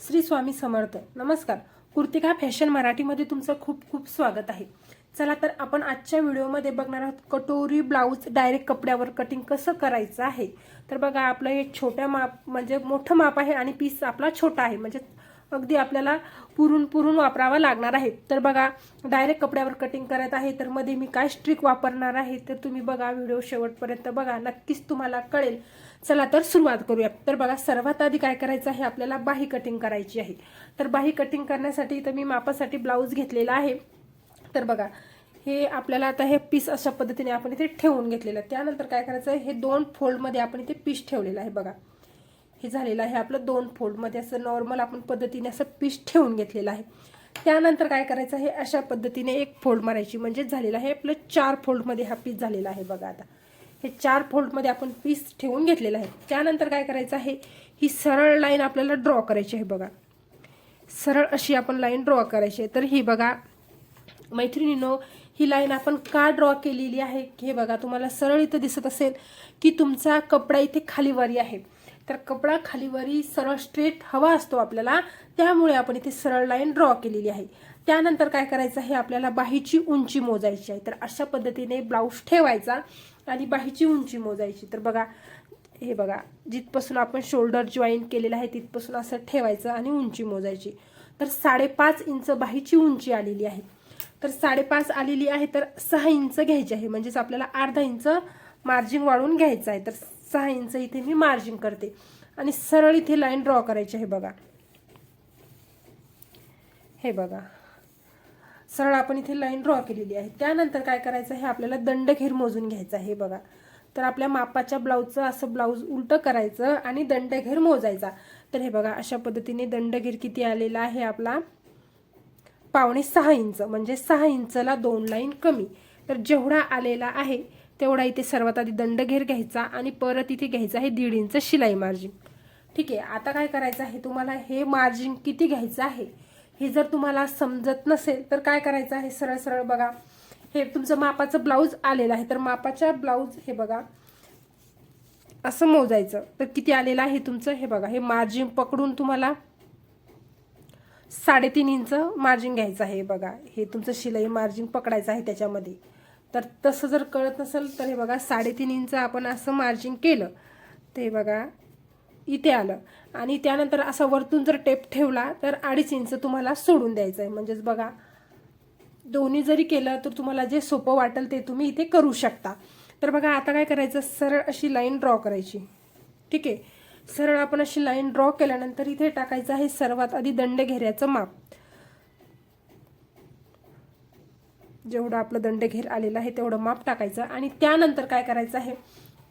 श्री स्वामी समर्थ. नमस्कार. कुर्तिका फॅशन मराठीमध्ये तुमचं खूप खूप स्वागत आहे. चला तर आपण आजच्या व्हिडिओमध्ये बघणार आहोत कटोरी ब्लाऊज डायरेक्ट कपड्यावर कटिंग कसं करायचं आहे. तर बघा आपलं हे छोट्या माप म्हणजे मोठं माप आहे आणि पीस आपला छोटा आहे. म्हणजे अगदी आपल्याला पुरून पुरून वापरावा लागणार आहे. तर बघा डायरेक्ट कपड्यावर कटिंग करत आहे. तर मध्ये मी काय स्ट्रिक वापरणार आहे तर तुम्ही बघा व्हिडिओ शेवटपर्यंत बघा. नक्कीच तुम्हाला कळेल. चला तर सुरुवात करूया तर बघा सर्वात आधी काय करायचं आहे? आपल्याला बाही कटिंग करायची आहे. तर बाही कटिंग करण्यासाठी तर मी मापासाठी ब्लाऊज घेतलेला आहे. तर बघा हे आपल्याला आता हे पीस अशा पद्धतीने आपण इथे ठेवून घेतलेलं. आहे त्यानंतर काय करायचं आहे? हे दोन फोल्डमध्ये आपण इथे पीस ठेवलेलं आहे बघा. हे झालेलं आहे आपलं दोन फोल्डमध्ये असं नॉर्मल आपण पद्धतीने असं पीस ठेवून घेतलेलं आहे. त्यानंतर काय करायचं आहे? अशा पद्धतीने एक फोल्ड मारायची. म्हणजे झालेलं आहे आपलं चार फोल्डमध्ये हा पीस झालेला आहे बघा आता. हे चार फोल्डमध्ये आपण पीस ठेवून घेतलेलं आहे. त्यानंतर काय करायचं आहे? ही सरळ लाईन आपल्याला ड्रॉ करायची आहे बघा. सरळ अशी आपण लाईन ड्रॉ करायची आहे. तर ही बघा मैत्रिणीनो ही लाईन आपण का ड्रॉ केलेली आहे? हे बघा तुम्हाला सरळ इथं दिसत असेल की तुमचा कपडा इथे खालीवरी आहे. तर कपडा खालीवरी सरळ स्ट्रेट हवा असतो आपल्याला. त्यामुळे आपण इथे सरळ लाईन ड्रॉ केलेली आहे. त्यानंतर काय करायचं आहे? आपल्याला बाहीची उंची मोजायची आहे. तर अशा पद्धतीने ब्लाऊज ठेवायचा. आणि बाहीची उंची मोजायची. तर बघा हे बघा जिथपासून आपण शोल्डर जॉईन केलेलं आहे तिथपासून असं ठेवायचं आणि उंची मोजायची. तर साडेपाच इंच बाहीची उंची आलेली आहे. तर साडेपाच आलेली आहे तर सहा इंच घ्यायची आहे. म्हणजेच आपल्याला अर्धा इंच मार्जिन वाढवून घ्यायचं आहे. तर सहा इंच इथे मी मार्जिन करते. आणि सरळ इथे लाईन ड्रॉ करायची आहे बघा. हे बघा. सरळ आपण इथे लाईन ड्रॉ केलेली आहे. त्यानंतर काय करायचं आहे? आपल्याला दंडघेर मोजून घ्यायचा आहे बघा. तर आपल्या मापाच्या ब्लाऊजचं असं ब्लाऊज उलटं करायचं आणि दंडघेर मोजायचा. तर हे बघा अशा पद्धतीने दंडघेर किती आलेला आहे आपला? पावणे सहा इंच म्हणजे सहा इंचला दोन लाईन कमी. तर जेवढा आलेला आहे तेवढा इथे सर्वात आधी दंडघेर घ्यायचा आणि परत इथे घ्यायचा आहे दीड इंच शिलाई मार्जिन ठीक आहे आता काय करायचं आहे? तुम्हाला हे मार्जिन किती घ्यायचं आहे? हे जर तुम्हाला समजत नसेल तर काय करायचं आहे? सरळ सरळ बघा. हे तुमचं मापाचं ब्लाऊज आलेलं आहे. तर मापाच्या ब्लाऊज हे बघा. असं मोजायचं. तर किती आलेलं आहे तुमचं? हे बघा. हे मार्जिन पकडून तुम्हाला साडेतीन इंच मार्जिन घ्यायचं आहे. बघा. हे तुमचं शिलाई मार्जिन पकडायचं आहे त्याच्यामध्ये. तर तसं जर कळत नसेल तर हे बघा साडेतीन इंच आपण असं मार्जिन केलं. ते बघा. इथे आलं. आणि त्यानंतर असा वरतून जर टेप ठेवला तर अडीच इंच तुम्हाला सोडून द्यायचं आहे म्हणजेच बघा दोन्ही जरी केलं तर तुम्हाला जे सोपं वाटेल ते तुम्ही इथे करू शकता. तर बघा आता काय करायचं? सरळ अशी लाईन ड्रॉ करायची. ठीक आहे? सरळ आपण अशी लाईन ड्रॉ केल्यानंतर इथे टाकायचं आहे सर्वात आधी दंड घेऱ्याचं माप. जेवढं आपलं दंडघेर आलेलं आहे तेवढं माप टाकायचं. आणि त्यानंतर काय करायचं आहे?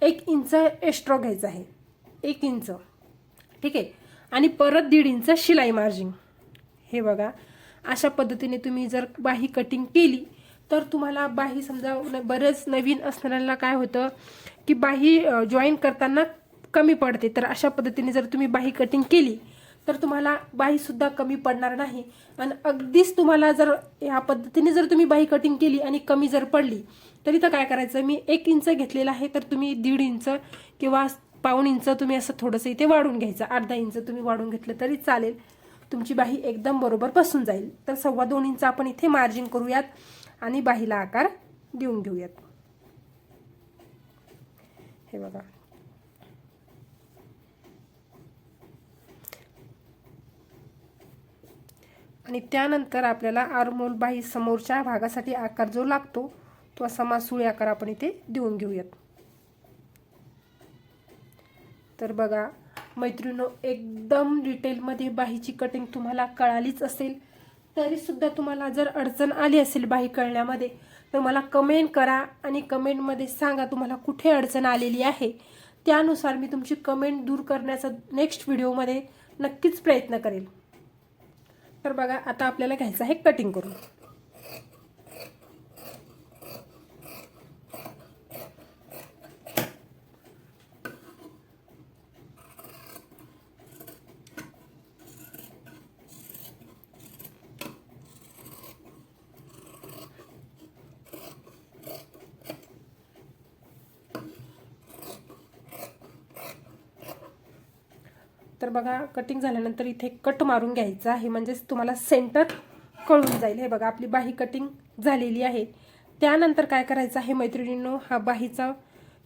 एक इंच एक्स्ट्रा घ्यायचं आहे. एक इंच. ठीक आहे? आणि परत दीड इंच शिलाई मार्जिन. हे बघा अशा पद्धतीने तुम्ही जर बाही कटिंग केली तर तुम्हाला बाही समजा बरंच नवीन असणाऱ्यांना काय होतं की बाही जॉईन करताना कमी पडते. तर अशा पद्धतीने जर तुम्ही बाही कटिंग केली तर तुम्हाला बाहीसुद्धा कमी पडणार नाही. आणि अगदीच तुम्हाला जर ह्या पद्धतीने जर तुम्ही बाही कटिंग केली आणि कमी जर पडली तर इथं काय करायचं? मी एक इंच घेतलेलं आहे तर तुम्ही दीड इंच किंवा पाऊण इंच तुम्ही असं थोडंसं इथे वाढून घ्यायचं. अर्धा इंच तुम्ही वाढून घेतलं तरी चालेल. तुमची बाही एकदम बरोबर बसून जाईल. तर सव्वा दोन इंच आपण इथे मार्जिन करूयात आणि बाहीला आकार देऊन घेऊयात. हे बघा. आणि त्यानंतर आपल्याला आरमोल बाही समोरच्या भागासाठी आकार जो लागतो तो असा मासुळी आकार आपण इथे देऊन घेऊयात. तर बघा मैत्रिणो एकदम डिटेलमध्ये बाहीची कटिंग तुम्हाला कळालीच असेल. तरीसुद्धा तुम्हाला जर अडचण आली असेल बाही कळण्यामध्ये तर मला कमेंट करा आणि कमेंटमध्ये सांगा तुम्हाला कुठे अडचण आलेली आहे. त्यानुसार मी तुमची कमेंट दूर करण्याचा नेक्स्ट व्हिडिओमध्ये नक्कीच प्रयत्न करेल. तर बघा आता आपल्याला घ्यायचं आहे कटिंग करून. तर बघा कटिंग झाल्यानंतर इथे कट मारून घ्यायचं आहे. म्हणजेच तुम्हाला सेंटर कळून जाईल. हे बघा आपली बाही कटिंग झालेली आहे. त्यानंतर काय करायचं आहे मैत्रिणींनो हा बाहीचा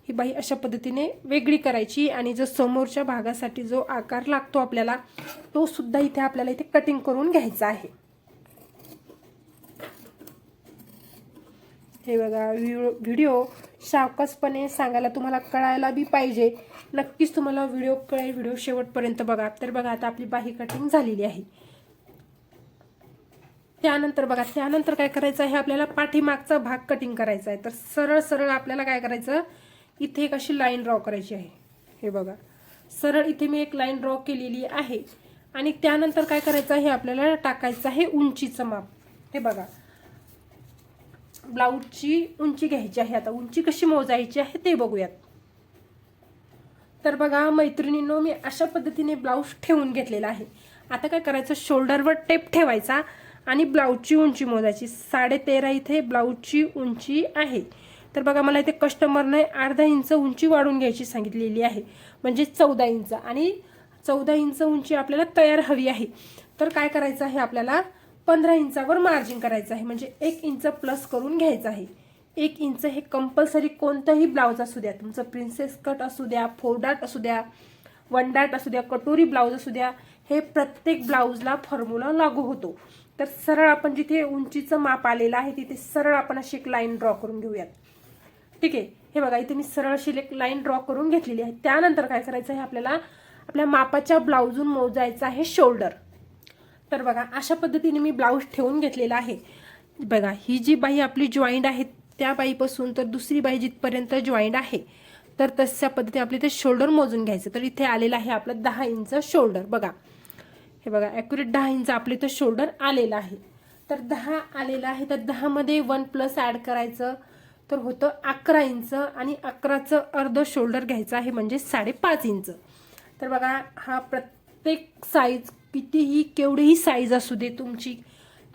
ही बाही अशा पद्धतीने वेगळी करायची आणि जो समोरच्या भागासाठी जो आकार लागतो आपल्याला तो सुद्धा इथे आपल्याला इथे कटिंग करून घ्यायचा आहे. हे बघा व्हिडिओ व्हिडिओ सावकाशपणे सांगायला तुम्हाला कळायला बी पाहिजे. नक्कीच तुम्हाला व्हिडिओ कळेल व्हिडिओ शेवटपर्यंत बघा. तर बघा आता आपली बाही कटिंग झालेली आहे. त्यानंतर बघा त्यानंतर काय करायचं आहे? आपल्याला पाठीमागचा भाग कटिंग करायचा आहे. तर सरळ सरळ आपल्याला काय करायचं? इथे एक अशी लाईन ड्रॉ करायची आहे. हे बघा. सरळ इथे मी एक लाईन ड्रॉ केलेली आहे. आणि त्यानंतर काय करायचं आहे? आपल्याला टाकायचं आहे उंचीचं माप. हे बघा. ब्लाऊजची उंची घ्यायची आहे. आता उंची कशी मोजायची आहे ते बघूयात. तर बघा मैत्रिणींनो मी अशा पद्धतीने ब्लाऊज ठेवून घेतलेला आहे. आता काय करायचं? शोल्डरवर टेप ठेवायचा आणि ब्लाऊजची उंची मोजायची. साडे तेरा इथे ब्लाऊजची उंची आहे. तर बघा मला इथे कस्टमरने अर्धा इंच उंची वाढून घ्यायची सांगितलेली आहे. म्हणजे चौदा इंच. आणि चौदा इंच उंची आपल्याला तयार हवी आहे. तर काय करायचं आहे? आपल्याला पंधरा इंचावर मार्जिन करायचं आहे. म्हणजे एक इंच प्लस करून घ्यायचं आहे. एक इंच हे कंपल्सरी कोणतंही ब्लाऊज असू द्या. तुमचं प्रिन्सेस कट असू द्या फोरडाट असू द्या वन डाट असू द्या कटोरी ब्लाऊज असू द्या हे प्रत्येक ब्लाऊजला फॉर्म्युला लागू होतो. तर सरळ आपण जिथे उंचीचं माप आलेलं आहे तिथे सरळ आपण अशी एक लाईन ड्रॉ करून घेऊयात. ठीक आहे? हे बघा इथे मी सरळ अशी एक लाईन ड्रॉ करून घेतलेली आहे. त्यानंतर काय करायचं आहे आपल्याला? आपल्या मापाच्या ब्लाऊजून मोजायचं आहे शोल्डर तर बघा अशा पद्धतीने मी ब्लाऊज ठेवून घेतलेला आहे. बघा ही जी बाई आपली जॉईंट आहे त्या बाईपासून तर दुसरी बाई जिथपर्यंत जॉईंट आहे तर तशा पद्धतीने आपले ते शोल्डर मोजून घ्यायचं. तर इथे आलेलं आहे आपलं दहा इंच शोल्डर बघा. हे बघा ॲक्युरेट दहा इंच आपले तर शोल्डर आलेलं आहे. तर दहा आलेला आहे तर दहामध्ये वन प्लस ॲड करायचं. तर होतं अकरा इंच आणि अकराचं अर्ध शोल्डर घ्यायचं आहे म्हणजे साडेपाच इंच. तर बघा हा प्रत्येक साईज कितीही केवढीही साईज असू दे तुमची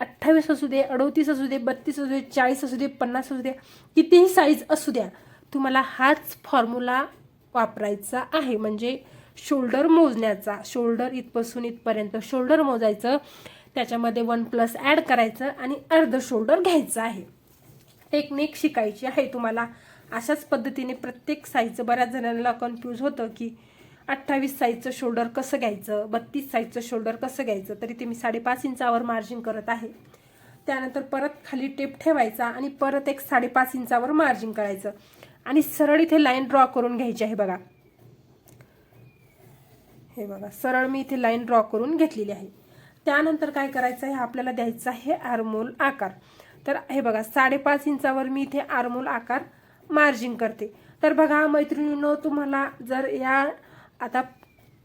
अठ्ठावीस असू दे अडोतीस असू दे बत्तीस असू दे चाळीस असू दे पन्नास असू दे कितीही साईज असू द्या तुम्हाला हाच फॉर्म्युला वापरायचा आहे. म्हणजे शोल्डर मोजण्याचा शोल्डर इथपासून इथपर्यंत शोल्डर मोजायचं त्याच्यामध्ये वन प्लस ॲड करायचं आणि अर्ध शोल्डर घ्यायचं आहे. टेक्निक शिकायची आहे तुम्हाला. अशाच पद्धतीने प्रत्येक साईजचं बऱ्याच जणांना कन्फ्यूज होतं की अठ्ठावीस साईजचं शोल्डर कसं घ्यायचं? बत्तीस साईजचं शोल्डर कसं घ्यायचं? तरी ते मी साडेपाच इंचावर मार्जिन करत आहे. त्यानंतर परत खाली टेप ठेवायचा आणि परत एक साडेपाच इंचावर मार्जिन करायचं. आणि सरळ इथे लाईन ड्रॉ करून घ्यायची आहे बघा. हे बघा सरळ मी इथे लाईन ड्रॉ करून घेतलेली आहे. त्यानंतर काय करायचं आहे? आपल्याला द्यायचं आहे आरमोल आकार. तर हे बघा साडेपाच इंचावर मी इथे आरमोल आकार मार्जिन करते. तर बघा मैत्रिणींनो तुम्हाला जर या आता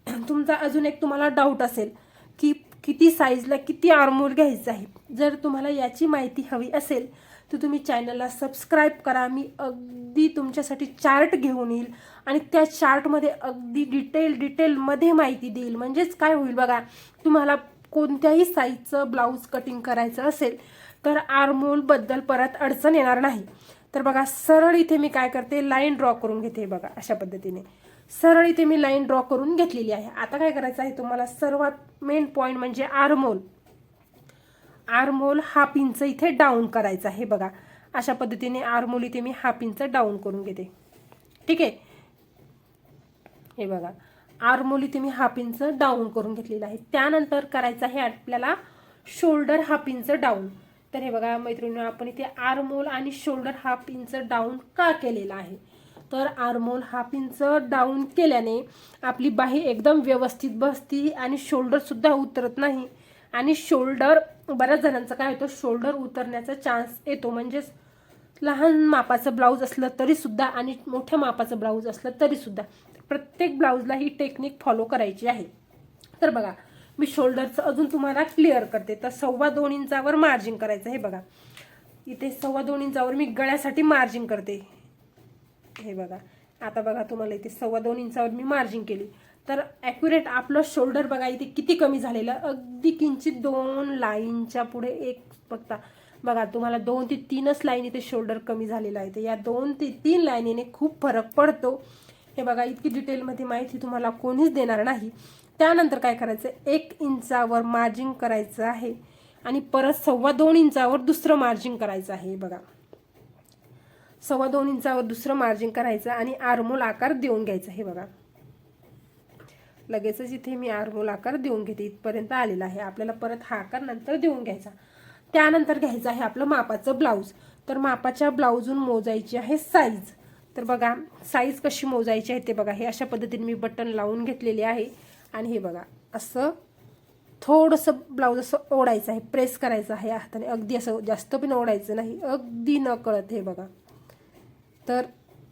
तुमचा अजून एक तुम्हाला डाऊट असेल की किती साईजला किती आरमोल घ्यायचं आहे. जर तुम्हाला याची माहिती हवी असेल तर तुम्ही चॅनलला सबस्क्राईब करा. मी अगदी तुमच्यासाठी चार्ट घेऊन येईल आणि त्या चार्टमध्ये अगदी डिटेल डिटेलमध्ये माहिती देईल. म्हणजेच काय होईल बघा तुम्हाला कोणत्याही साईजचं ब्लाऊज कटिंग करायचं असेल तर आरमोलबद्दल परत अडचण येणार नाही. तर बघा सरळ इथे मी काय करते लाईन ड्रॉ करून घेते बघा अशा पद्धतीने. सरळ इथे मी लाईन ड्रॉ करून घेतलेली आहे. आता काय करायचं आहे तुम्हाला? सर्वात मेन पॉईंट म्हणजे आरमोल. आरमोल हाफ इंच इथे डाऊन करायचं आहे बघा. अशा पद्धतीने आरमोल इथे मी हाफ इंच डाऊन करून घेते. ठीक आहे? हे बघा. आरमोल इथे मी हाफ इंच डाऊन करून घेतलेलं आहे. त्यानंतर करायचं आहे आपल्याला शोल्डर हाफ इंच डाऊन तर हे बघा मैत्रिणी आपण इथे आरमोल आणि शोल्डर हाफ इंच डाऊन का केलेला आहे? तर आर्मोल हाफ इंच डाऊन केल्याने आपली बाही एकदम व्यवस्थित बसती आणि शोल्डरसुद्धा उतरत नाही. आणि शोल्डर बऱ्याच जणांचं काय होतं शोल्डर उतरण्याचा चान्स येतो. म्हणजेच लहान मापाचं ब्लाऊज असलं तरीसुद्धा आणि मोठ्या मापाचं ब्लाऊज असलं तरीसुद्धा प्रत्येक ब्लाऊजला ही टेक्निक फॉलो करायची आहे. तर बघा मी शोल्डरचं अजून तुम्हाला क्लिअर करते. तर सव्वा दोन इंचावर मार्जिन करायचं हे बघा. इथे सव्वा दोन इंचावर मी गळ्यासाठी मार्जिन करते. हे बघा. आता बघा तुम्हाला इथे सव्वा दोन इंचावर मी मार्जिन केली. तर ॲक्युरेट आपलं शोल्डर बघा इथे किती कमी झालेलं? अगदी किंचित दोन लाईनच्या पुढे एक बघता. बघा तुम्हाला दोन ते तीनच लाईन इथे शोल्डर कमी झालेलं आहे. तर या दोन ते तीन लाईनीने खूप फरक पडतो. हे बघा इतकी डिटेलमध्ये माहिती तुम्हाला कोणीच देणार नाही. त्यानंतर काय करायचं? एक इंचावर मार्जिंग करायचं आहे. आणि परत सव्वा दोन इंचावर दुसरं मार्जिंग करायचं आहे. बघा. सव्वा दोन इंचावर दुसरं मार्जिन करायचं आणि आरमोल आकार देऊन घ्यायचा. हे बघा. लगेचच इथे मी आरमोल आकार देऊन घेते. इथपर्यंत आलेला आहे. आपल्याला परत हा आकार नंतर देऊन घ्यायचा. त्यानंतर घ्यायचं आहे आपलं मापाचं ब्लाऊज तर मापाच्या ब्लाऊजून मोजायची आहे साईज तर बघा साईज कशी मोजायची आहे ते बघा. हे अशा पद्धतीने मी बटन लावून घेतलेले आहे. आणि हे बघा असं थोडंसं ब्लाऊज असं ओढायचं आहे. प्रेस करायचं आहे हाताने. अगदी असं जास्त पण ओढायचं नाही. अगदी न कळत हे बघा. तर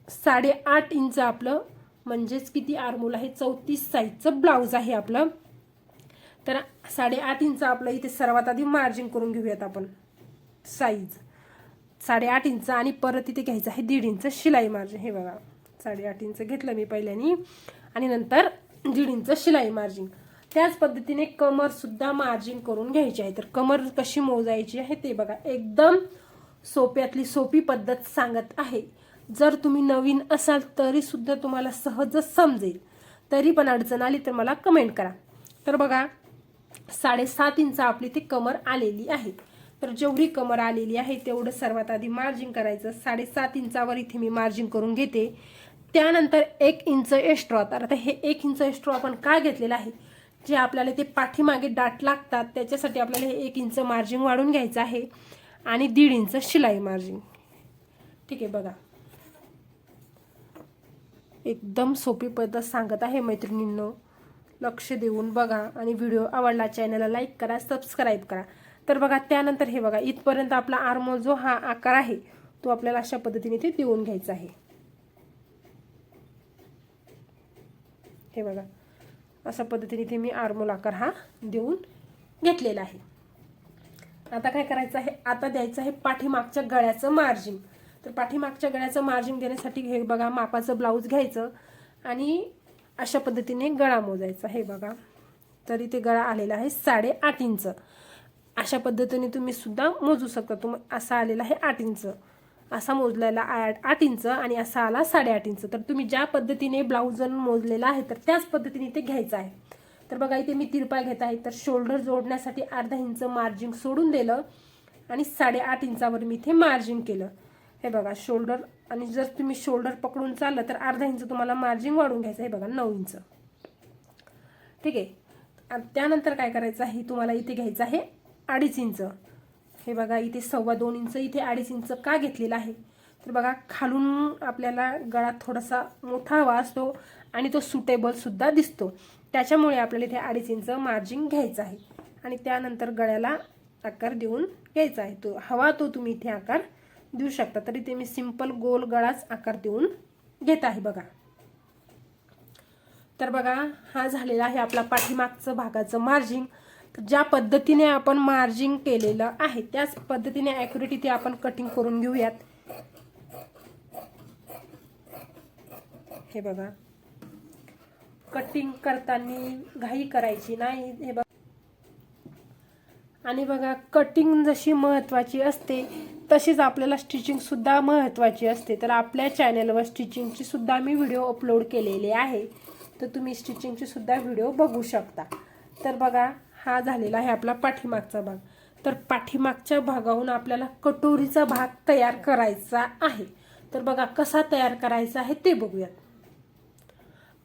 साडेआठ इंच आपलं म्हणजेच किती आरमोल आहे? चौतीस साईजचं ब्लाऊज आहे आपलं. तर साडेआठ इंच आपलं इथे सर्वात आधी मार्जिन करून घेऊयात आपण. साईज साडेआठ इंच आणि परत इथे घ्यायचं आहे दीड इंच शिलाई मार्जिन हे बघा. साडेआठ इंच घेतलं मी पहिल्यानी. आणि नंतर दीड इंच शिलाई मार्जिन त्याच पद्धतीने कमरसुद्धा मार्जिन करून घ्यायची आहे. तर कमर कशी मोजायची आहे ते बघा. एकदम सोप्यातली सोपी पद्धत सांगत आहे. जर तुम्ही नवीन असाल तरी सुद्धा तुम्हाला सहजच समजेल. तरी पण अडचण आली तर मला कमेंट करा. तर बघा साडेसात इंच आपली ती कमर आलेली आहे. तर जेवढी कमर आलेली आहे तेवढं सर्वात आधी मार्जिन करायचं. साडेसात इंचावर इथे मी मार्जिन करून घेते. त्यानंतर एक इंच एक्स्ट्रॉ तर आता हे एक इंच एक्स्ट्रॉ आपण का घेतलेलं आहे? जे आपल्याला ते पाठीमागे डाट लागतात त्याच्यासाठी आपल्याला हे एक इंच मार्जिन वाढून घ्यायचं आहे. आणि दीड इंच शिलाई मार्जिन ठीक आहे बघा. एकदम सोपी पद्धत सांगत आहे मैत्रिणींनो. लक्ष देऊन बघा आणि व्हिडिओ आवडला चॅनलला लाईक करा सबस्क्राईब करा. तर बघा त्यानंतर हे बघा इथपर्यंत आपला आर्मोल जो हा आकार आहे तो आपल्याला अशा पद्धतीने ते देऊन घ्यायचा आहे. हे बघा अशा पद्धतीने ते मी आर्मोल आकार हा देऊन घेतलेला आहे. आता काय करायचं आहे? आता द्यायचं आहे पाठीमागच्या गळ्याचं मार्जिन तर पाठीमागच्या गळ्याचं मार्जिन देण्यासाठी हे बघा मापाचं ब्लाऊज घ्यायचं आणि अशा पद्धतीने गळा मोजायचा. हे बघा तर इथे गळा आलेला आहे साडेआठ इंच. अशा पद्धतीने तुम्ही सुद्धा मोजू शकता. तुम असा आलेला आहे आठ इंच. असा मोजलेला आठ आठ इंच आणि असा आला साडेआठ इंच. तर तुम्ही ज्या पद्धतीने ब्लाऊज मोजलेला आहे तर त्याच पद्धतीने ते घ्यायचं आहे. तर बघा इथे मी तिरपा घेत आहे. तर शोल्डर जोडण्यासाठी अर्धा इंच मार्जिन सोडून दिलं आणि साडेआठ इंचावर मी इथे मार्जिन केलं. हे बघा शोल्डर आणि जर तुम्ही शोल्डर पकडून चाललं तर अर्धा इंच तुम्हाला मार्जिन वाढून घ्यायचं हे बघा नऊ इंच ठीक आहे? त्यानंतर काय करायचं आहे? तुम्हाला इथे घ्यायचं आहे अडीच इंच हे बघा इथे सव्वा दोन इंच इथे अडीच इंच का घेतलेलं आहे? तर बघा खालून आपल्याला गळा थोडासा मोठा हवा असतो आणि तो सुटेबलसुद्धा दिसतो. त्याच्यामुळे आपल्याला इथे अडीच इंच मार्जिन घ्यायचं आहे. आणि त्यानंतर गळ्याला आकार देऊन घ्यायचा आहे. तो हवा तो तुम्ही इथे आकार देऊ शकता. तरी ते मी सिंपल गोल गळाच आकार देऊन घेत आहे बघा. तर बघा हा झालेला आहे आपला पाठीमागचं भागाचं मार्जिंग तर ज्या पद्धतीने आपण मार्जिंग केलेलं आहे त्याच पद्धतीने ॲक्युरेट इथे आपण कटिंग करून घेऊयात. हे बघा. कटिंग करताना घाई करायची नाही हे बघा. आणि बघा कटिंग जशी महत्त्वाची असते तशीच आपल्याला स्टिचिंगसुद्धा महत्त्वाची असते. तर आपल्या चॅनलवर स्टिचिंगची सुद्धा मी व्हिडिओ अपलोड केलेले आहे. तर तुम्ही स्टिचिंगची सुद्धा व्हिडिओ बघू शकता. तर बघा हा झालेला आहे आपला पाठीमागचा भाग. तर पाठीमागच्या भागाहून आपल्याला कटोरीचा भाग तयार करायचा आहे. तर बघा कसा तयार करायचा आहे ते बघूयात.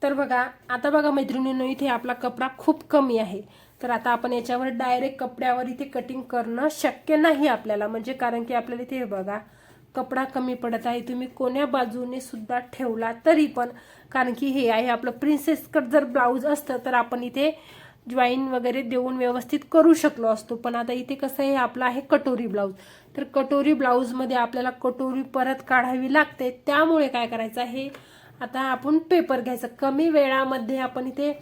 तर बघा आता बघा मैत्रिणींनो इथे आपला कपडा खूप कमी आहे. तर आता आपण याच्यावर डायरेक्ट कपड्यावर इथे कटिंग करणं शक्य नाही आपल्याला. म्हणजे कारण की आपल्याला इथे बघा कपडा कमी पडत आहे. तुम्ही कोण्या बाजूने सुद्धा ठेवला तरी पण कारण की हे आहे आपलं प्रिन्सेस कट जर ब्लाऊज असतं तर आपण इथे जॉईन वगैरे देऊन व्यवस्थित करू शकलो असतो. पण आता इथे कसं आहे आपलं आहे कटोरी ब्लाऊज तर कटोरी ब्लाऊजमध्ये आपल्याला कटोरी परत काढावी लागते. त्यामुळे काय करायचं आहे आता आपण पेपर घ्यायचं. कमी वेळामध्ये आपण इथे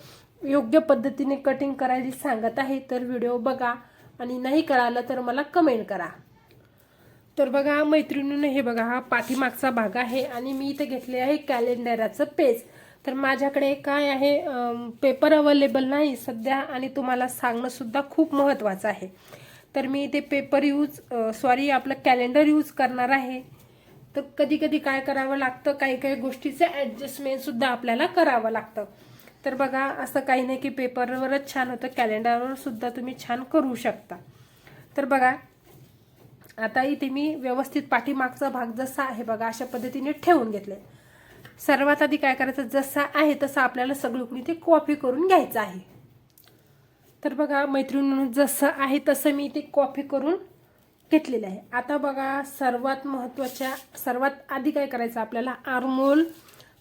योग्य पद्धतीने कटिंग करायची सांगत आहे तर व्हिडिओ बघा. आणि नाही कळालं तर मला कमेंट करा. तर बघा मैत्रिणीनं हे बघा हा पाठीमागचा भाग आहे आणि मी इथे घेतले आहे कॅलेंडराचं पेज तर माझ्याकडे काय आहे पेपर अवेलेबल नाही सध्या आणि तुम्हाला सांगणंसुद्धा खूप महत्त्वाचं आहे. तर मी इथे पेपर यूज सॉरी आपलं कॅलेंडर यूज करणार आहे. तर कधी कधी काय करावं लागतं काही काही गोष्टीचं ॲडजस्टमेंटसुद्धा आपल्याला करावं लागतं. तर बघा असं काही नाही की पेपरवरच छान होतं कॅलेंडरवर सुद्धा तुम्ही छान करू शकता. तर बघा आता इथे मी व्यवस्थित पाठीमागचा भाग जसा आहे बघा अशा पद्धतीने ठेवून घेतले सर्वात आधी काय करायचं जसा आहे तसं आपल्याला सगळीकडून ते कॉपी करून घ्यायचं आहे. तर बघा मैत्रिणी जसं आहे तसं मी ते कॉपी करून घेतलेलं आहे. आता बघा सर्वात महत्त्वाच्या सर्वात आधी काय करायचं आपल्याला आरमोल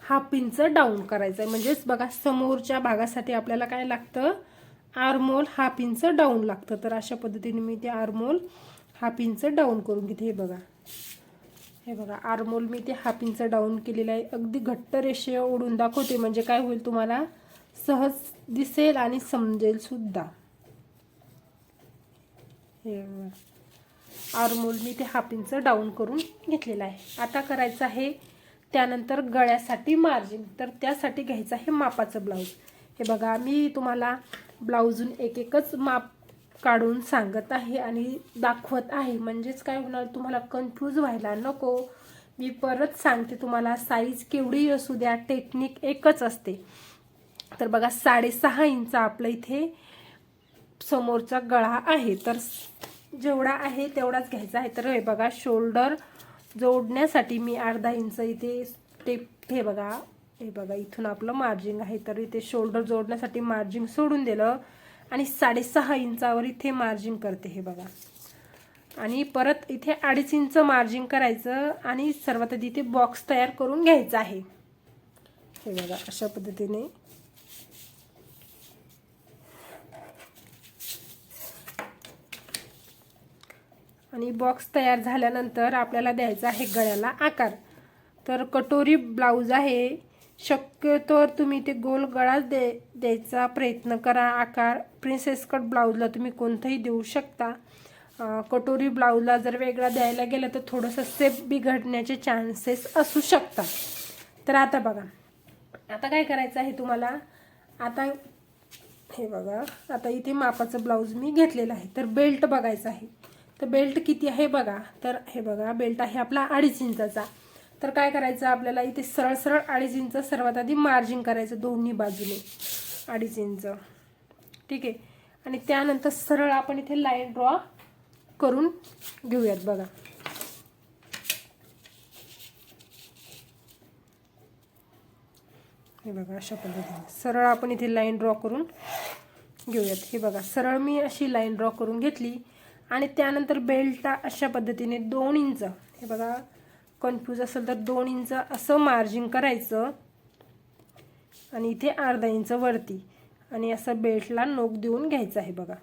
हाफ डाऊन करायचं आहे म्हणजेच बघा समोरच्या भागासाठी आपल्याला काय लागतं? आरमोल हाफ डाऊन लागतं. तर अशा पद्धतीने मी ते आरमोल हाफ डाऊन करून घेते. हे बघा. हे बघा आरमोल मी ते हाफ डाऊन केलेलं आहे. अगदी घट्ट रेषे ओढून दाखवते. म्हणजे काय होईल तुम्हाला? सहज दिसेल आणि समजेल सुद्धा. हे बघा. आरमोल मी ते हाफ डाऊन करून घेतलेलं आहे. आता करायचं आहे त्यानंतर गळ्यासाठी मार्जिन तर त्यासाठी घ्यायचं आहे मापाचं ब्लाऊज हे बघा मी तुम्हाला ब्लाऊजून एक एकच माप काढून सांगत आहे आणि दाखवत आहे. म्हणजेच काय होणार तुम्हाला कन्फ्यूज व्हायला नको. मी परत सांगते तुम्हाला साईज केवढी असू द्या टेक्निक एकच असते. तर बघा साडेसहा इंच आपलं इथे समोरचा गळा आहे. तर जेवढा आहे तेवढाच घ्यायचा आहे. तर हे बघा शोल्डर जोडण्यासाठी मी अर्धा इंच इथे टेप हे बघा हे बघा इथून आपलं मार्जिंग आहे तर इथे शोल्डर जोडण्यासाठी मार्जिंग सोडून दिलं आणि साडेसहा इंचावर इथे मार्जिंग करते हे बघा. आणि परत इथे अडीच इंच मार्जिंग करायचं आणि सर्वात आधी इथे बॉक्स तयार करून घ्यायचा आहे. हे बघा अशा पद्धतीने. आणि बॉक्स तयार झाल्यानंतर आपल्याला द्यायचा आहे गळ्याला आकार. तर कटोरी ब्लाऊज आहे. शक्यतोवर तुम्ही ते गोल गळाच दे द्यायचा प्रयत्न करा. आकार प्रिन्सेस कट ब्लाऊजला तुम्ही कोणतंही देऊ शकता. कटोरी ब्लाऊजला जर वेगळा द्यायला गेलं तर थोडंसं सेप बिघडण्याचे चान्सेस असू शकतात. तर आता बघा. आता काय करायचं आहे तुम्हाला? आता हे बघा. आता इथे मापाचं ब्लाऊज मी घेतलेलं आहे. तर बेल्ट बघायचं आहे. तर बेल्ट किती आहे बघा. तर हे बघा बेल्ट आहे आपला अडीच इंचाचा. तर काय करायचं आपल्याला इथे सरळ सरळ अडीच इंच सर्वात आधी मार्जिन करायचं दोन्ही बाजूने. अडीच इंच. ठीक आहे? आणि त्यानंतर सरळ आपण इथे लाईन ड्रॉ करून घेऊयात बघा. हे बघा अशा पद्धतीने. सरळ आपण इथे लाईन ड्रॉ करून घेऊयात. हे बघा सरळ मी अशी लाईन ड्रॉ करून घेतली. आणि त्यानंतर बेल्टला अशा पद्धतीने दोन इंच हे बघा कन्फ्यूज असेल तर दोन इंच असं मार्जिन करायचं. आणि इथे अर्धा इंच वरती. आणि असं बेल्टला नोक देऊन घ्यायचं आहे बघा.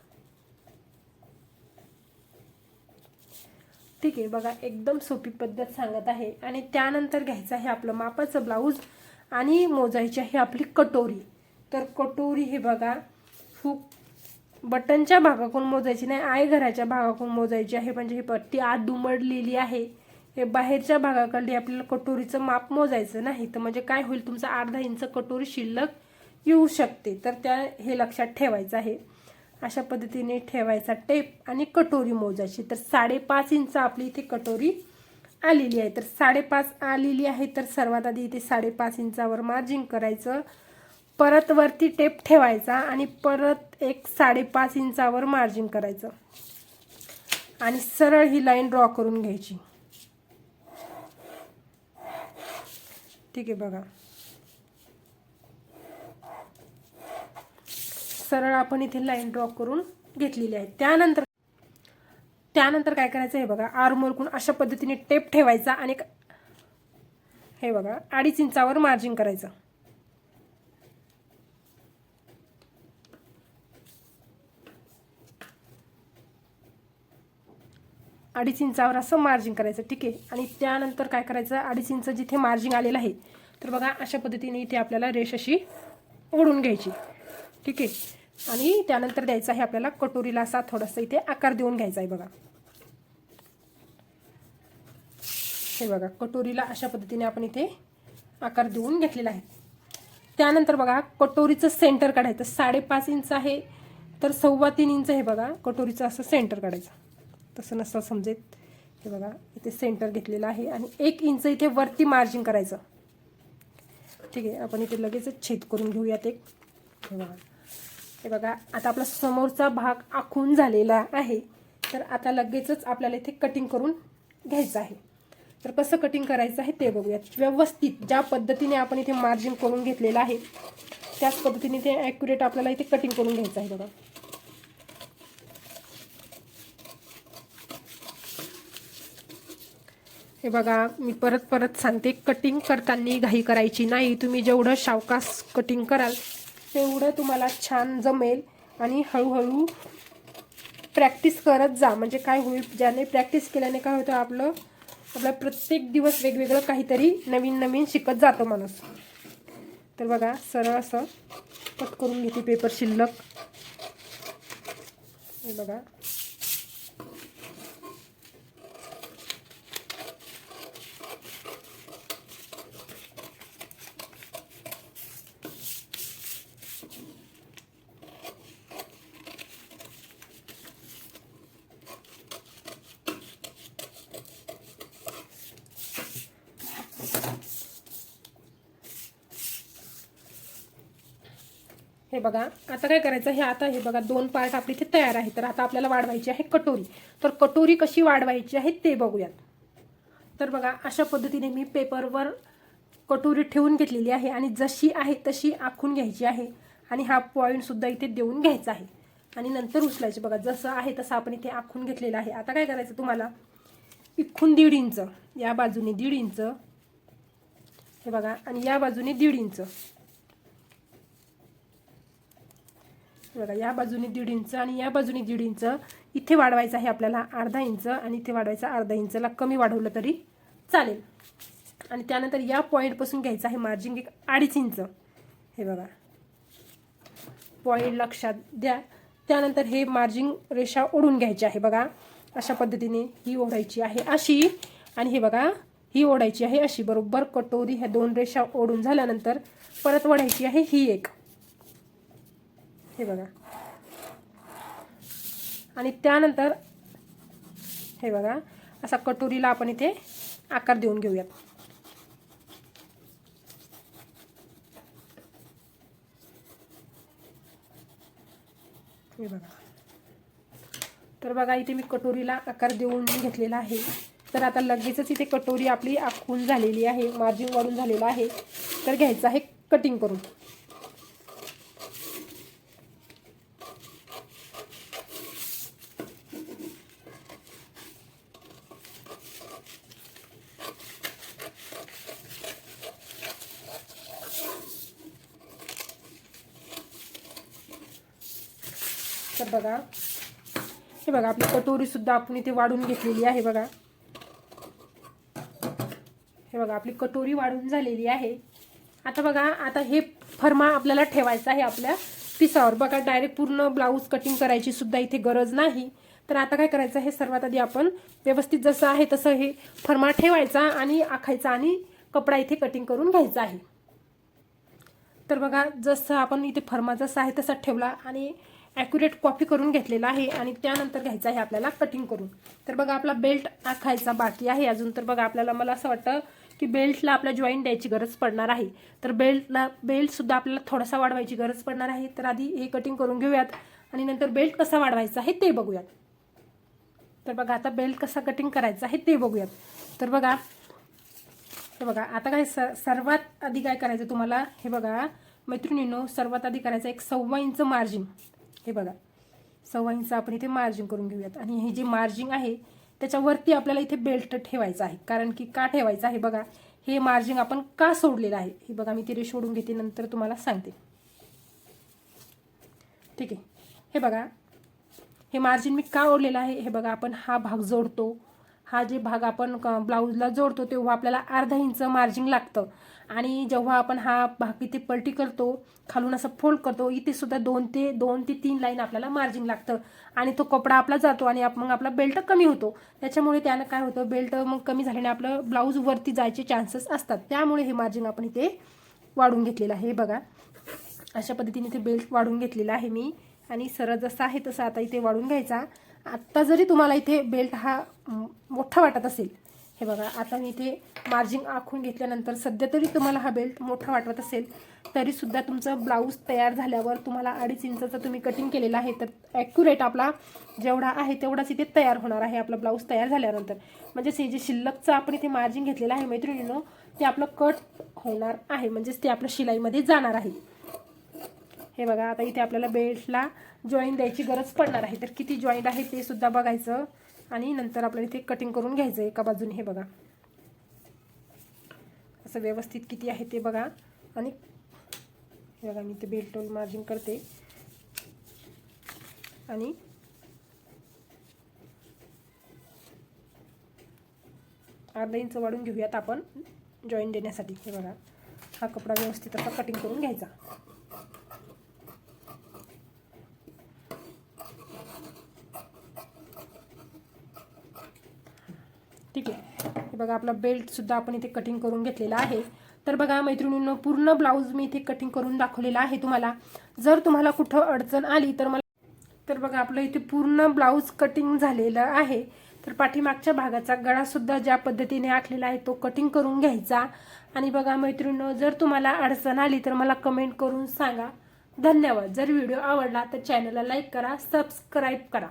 ठीक आहे बघा एकदम सोपी पद्धत सांगत आहे. आणि त्यानंतर घ्यायचं आहे आपलं मापाचं ब्लाऊज आणि मोजायची आहे आपली कटोरी. तर कटोरी हे बघा हुक बटनच्या भागाकडून मोजायची नाही आय घराच्या भागाकडून मोजायची आहे. म्हणजे ही पट्टी आत दुमडलेली आहे. हे बाहेरच्या भागाकडे आपल्याला कटोरीचं माप मोजायचं नाही. तर म्हणजे काय होईल तुमचं अर्धा इंच कटोरी शिल्लक येऊ शकते. तर त्या हे लक्षात ठेवायचं आहे. अशा पद्धतीने ठेवायचा टेप आणि कटोरी मोजायची. तर साडेपाच इंच आपली इथे कटोरी आलेली आहे. तर साडेपाच आलेली आहे. तर सर्वात आधी इथे साडेपाच इंचावर मार्जिंग करायचं. परत वरती टेप ठेवायचा आणि परत एक साडेपाच इंचावर मार्जिंग करायचं. आणि सरळ ही लाईन ड्रॉ करून घ्यायची. ठीक आहे बघा. सरळ आपण इथे लाईन ड्रॉ करून घेतलेली आहे. त्यानंतर त्यानंतर काय करायचं हे बघा. आरमोरकून अशा पद्धतीने टेप ठेवायचा आणि हे बघा अडीच इंचावर मार्जिन करायचं. अडीच इंचावर असं मार्जिंग करायचं ठीक आहे? आणि त्यानंतर काय करायचं? अडीच इंच जिथे मार्जिंग आलेलं आहे तर बघा अशा पद्धतीने इथे आपल्याला रेष अशी ओढून घ्यायची. ठीक आहे? आणि त्यानंतर द्यायचं आहे आपल्याला कटोरीला असा थोडासा इथे आकार देऊन घ्यायचा आहे बघा. हे बघा कटोरीला अशा पद्धतीने आपण इथे आकार देऊन घेतलेला आहे. त्यानंतर बघा कटोरीचं सेंटर काढायचं. साडेपाच इंच आहे तर सव्वा तीन इंच हे बघा कटोरीचं असं सेंटर काढायचं. तसं नसतं समजेल हे बघा इथे सेंटर घेतलेलं आहे आणि एक इंच इथे वरती मार्जिन करायचं. ठीक आहे आपण इथे लगेचच छेद करून घेऊयात एक. हे बघा. हे बघा आता आपला समोरचा भाग आखून झालेला आहे. तर आता लगेचच आपल्याला इथे कटिंग करून घ्यायचं आहे. तर कसं कटिंग करायचं आहे ते बघूयात. व्यवस्थित ज्या पद्धतीने आपण इथे मार्जिन करून घेतलेलं आहे त्याच पद्धतीने ते ॲक्युरेट आपल्याला इथे कटिंग करून घ्यायचं आहे बघा. हे बघा मी परत परत सांगते कटिंग करताना घाई करायची नाही. तुम्ही जेवढं शावकास कटिंग कराल तेवढं तुम्हाला छान जमेल आणि हळूहळू प्रॅक्टिस करत जा. म्हणजे काय होईल ज्याने प्रॅक्टिस केल्याने काय होतं आपलं आपलं प्रत्येक दिवस वेगवेगळं काहीतरी नवीन नवीन शिकत जातो माणूस. तर बघा सरळ असं कट करून घेते पेपर शिल्लक. हे बघा. बघा. आता काय करायचं? हे आता हे बघा दोन पार्ट आपले इथे तयार आहे तर आता आपल्याला वाढवायची आहे कटोरी. तर कटोरी कशी वाढवायची आहे ते बघूयात. तर बघा अशा पद्धतीने मी पेपरवर कटोरी ठेवून घेतलेली आहे आणि जशी आहे तशी आखून घ्यायची आहे. आणि हा पॉईंटसुद्धा इथे देऊन घ्यायचा आहे. आणि नंतर उचलायचे. बघा जसं आहे तसं आपण इथे आखून घेतलेलं आहे. आता काय करायचं तुम्हाला? इखून दीड इंच. या बाजूने दीड इंच. हे बघा आणि या बाजूने दीड इंच. बघा या बाजूने दीड इंच आणि या बाजूने दीड इंच. इथे वाढवायचं आहे आपल्याला अर्धा इंच आणि इथे वाढवायचं अर्धा इंचला कमी वाढवलं तरी चालेल. आणि त्यानंतर या पॉईंटपासून घ्यायचं आहे मार्जिन एक अडीच इंच. हे बघा. पॉईंट लक्षात द्या. त्यानंतर हे मार्जिंग रेषा ओढून घ्यायची आहे बघा. अशा पद्धतीने ही ओढायची आहे अशी. आणि हे बघा ही ओढायची आहे अशी. बरोबर कटोरी ह्या दोन रेषा ओढून झाल्यानंतर परत ओढायची आहे ही एक. हे बघा. आणि त्यानंतर हे बघा असा कटोरीला आपण इथे आकार देऊन घेऊयात. हे बघा. तर बघा इथे मी कटोरीला आकार देऊन घेतलेला आहे. तर आता लगेचच इथे कटोरी आपली आखून झालेली आहे मार्जिन वाढून झालेलं आहे. तर घ्यायचं आहे कटिंग करून तर बघा हे बघा आपली कटोरी सुद्धा आपण इथे वाढून घेतलेली आहे बघा. हे बघा आपली कटोरी वाढून झालेली आहे. आता बघा आता हे फर्मा आपल्याला ठेवायचा आहे आपल्या पिसावर. बघा डायरेक्ट पूर्ण ब्लाऊज कटिंग करायची सुद्धा इथे गरज नाही. तर आता काय करायचं हे सर्वात आधी आपण व्यवस्थित जसं आहे तसं हे फर्मा ठेवायचा आणि आखायचा आणि कपडा इथे कटिंग करून घ्यायचा आहे. तर बघा जसं आपण इथे फर्मा जसा आहे तसा ठेवला आणि ॲक्युरेट कॉपी करून घेतलेला आहे आणि त्यानंतर घ्यायचं आहे आपल्याला कटिंग करून. तर बघा आपला बेल्ट आखायचा बाकी आहे. अजून तर बघा आपल्याला मला असं वाटतं की बेल्टला आपल्या जॉईंट द्यायची गरज पडणार आहे. तर बेल्टला बेल्टसुद्धा आपल्याला थोडासा वाढवायची गरज पडणार आहे. तर आधी हे कटिंग करून घेऊयात आणि नंतर बेल्ट कसा वाढवायचा आहे ते बघूयात. तर बघा आता बेल्ट कसा कटिंग करायचा आहे ते बघूयात. तर बघा तर बघा आता काय स सर्वात आधी काय करायचं तुम्हाला? हे बघा मैत्रिणींनो सर्वात आधी करायचं एक सव्वा इंच मार्जिन हे बघा. सव्वा इंच आपण इथे मार्जिन करून घेऊयात. आणि हे जे मार्जिन आहे त्याच्यावरती आपल्याला इथे बेल्ट ठेवायचा आहे. कारण की का ठेवायचं आहे बघा? हे मार्जिंग आपण का सोडलेलं आहे? हे बघा मी तिथे सोडून घेते नंतर तुम्हाला सांगते. ठीक आहे. हे बघा. हे मार्जिन मी का ओढलेलं आहे? हे बघा आपण हा भाग जोडतो. हा जे भाग आपण ब्लाऊजला जोडतो तेव्हा आपल्याला अर्धा इंच मार्जिन लागतं. आणि जेव्हा आपण हा भाग इथे पलटी करतो खालून असं फोल्ड करतो इथे सुद्धा दोन ते दोन ते तीन लाईन आपल्याला मार्जिन लागतं. आणि तो कपडा आपला जातो आणि आप मग आपला बेल्ट कमी होतो. त्याच्यामुळे त्यानं काय होतं बेल्ट मग कमी झाल्याने आपलं ब्लाऊज वरती जायचे चान्सेस असतात. त्यामुळे हे मार्जिन आपण इथे वाढून घेतलेलं आहे. बघा. अशा पद्धतीने इथे बेल्ट वाढून घेतलेला आहे मी. आणि सरळ जसा आहे तसा आता इथे वाढून घ्यायचा. आत्ता जरी तुम्हाला इथे बेल्ट हा मोठा वाटत असेल हे बघा आता मी इथे मार्जिंग आखून घेतल्यानंतर सध्या तरी तुम्हाला हा बेल्ट मोठा वाटत असेल तरीसुद्धा तुमचं ब्लाऊज तयार झाल्यावर तुम्हाला अडीच इंचाचं तुम्ही कटिंग केलेलं आहे तर ॲक्युरेट आपला जेवढा आहे तेवढाच इथे तयार होणार आहे आपला ब्लाऊज तयार झाल्यानंतर. म्हणजेच हे जे शिल्लकचं आपण इथे मार्जिंग घेतलेलं आहे मैत्रिणीनं ते आपलं कट होणार आहे म्हणजेच ते आपलं शिलाईमध्ये जाणार आहे. हे बघा आता इथे आपल्याला बेल्टला जॉईन द्यायची गरज पडणार आहे तर किती जॉईंट आहे ते सुद्धा बघायचं. आणि नंतर आपल्याला इथे कटिंग करून घ्यायचं एका बाजूने हे बघा. असं व्यवस्थित किती आहे ते बघा. आणि हे बघा मी ते बेल्ट मार्जिन करते. आणि अर्धा इंच वाढून घेऊयात आपण जॉईन देण्यासाठी. हे बघा हा कपडा व्यवस्थित असा कटिंग करून घ्यायचा ठीक आहे हे बघा आपला बेल्टसुद्धा आपण इथे कटिंग करून घेतलेला आहे. तर बघा मैत्रिणींनो पूर्ण ब्लाऊज मी इथे कटिंग करून दाखवलेला आहे तुम्हाला. जर तुम्हाला कुठं अडचण आली तर मला तर बघा आपलं इथे पूर्ण ब्लाऊज कटिंग झालेलं आहे. तर पाठीमागच्या भागाचा गळासुद्धा ज्या पद्धतीने आखलेला आहे तो कटिंग करून घ्यायचा. आणि बघा मैत्रिणींनो जर तुम्हाला अडचण आली तर मला कमेंट करून सांगा. धन्यवाद. जर व्हिडिओ आवडला तर चॅनलला लाईक करा सबस्क्राईब करा.